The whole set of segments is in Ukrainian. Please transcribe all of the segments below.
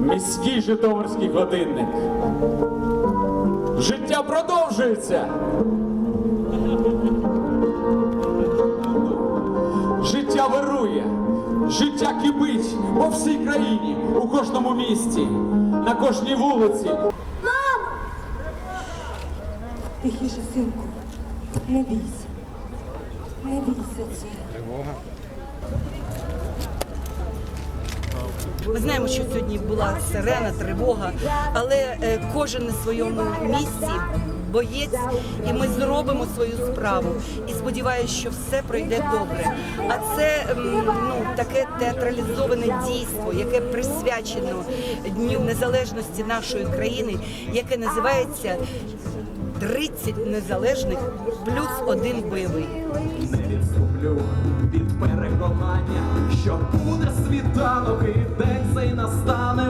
Міський Житомирський годинник. Життя продовжується. Життя вирує, життя кипить по всій країні, у кожному місті, на кожній вулиці. Тихіше, синку, не бійся. Не бійся це. Ми знаємо, що сьогодні була сирена, тривога, але е, кожен на своєму місці боєць, і ми зробимо свою справу. І сподіваюся, що все пройде добре. А це ну таке театралізоване дійство, яке присвячено Дню Незалежності нашої країни, яке називається «30 незалежних плюс один бойовий. Не відступлю від переконання, що буде світанок і день цей настане.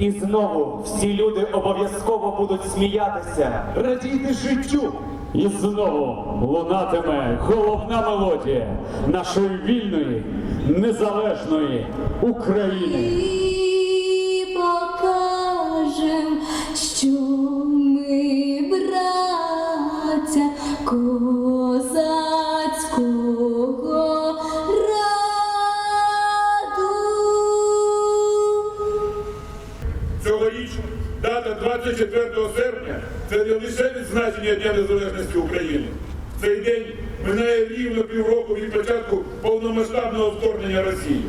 І знову всі люди обов'язково будуть сміятися, радіти життю. І знову лунатиме головна мелодія нашої вільної, незалежної України. Браття козацького раду. Цьогоріч дата 24 серпня це не лише відзначення Дня Незалежності України. Цей день минає рівно півроку від початку повномасштабного вторгнення Росії.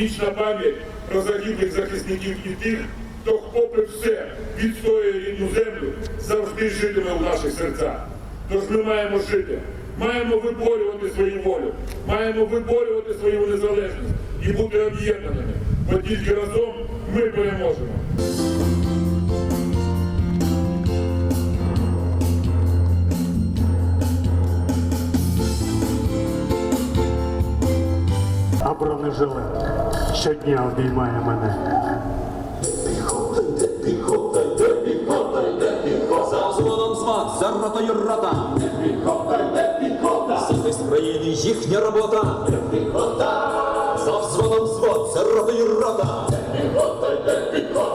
Вічна пам'ять про загиблих захисників і тих, хто, попри все, відстоює рідну землю, завжди житиме в наших серцях. Тож ми маємо жити, маємо виборювати свою волю, маємо виборювати свою незалежність і бути об'єднаними, бо тільки разом ми переможемо. а бронежилет щодня обіймає мене. Взвод, за не піхота. Захист країни їхня робота. За взводом взвод, за ротою рота.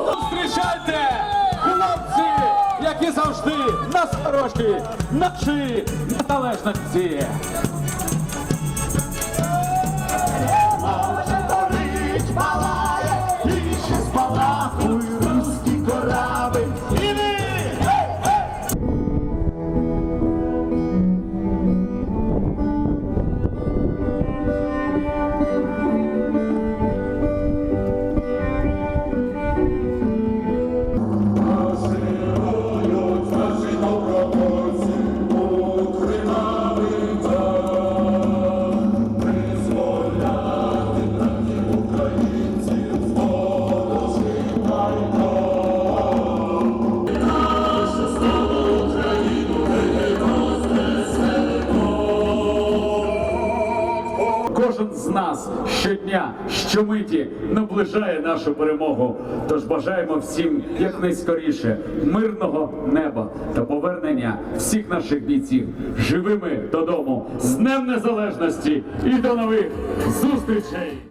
Зустрічайте, хлопці, які завжди на сторожі на незалежності. Кожен з нас щодня, щомиті наближає нашу перемогу. Тож бажаємо всім якнайскоріше мирного неба та повернення всіх наших бійців живими додому з Днем Незалежності і до нових зустрічей!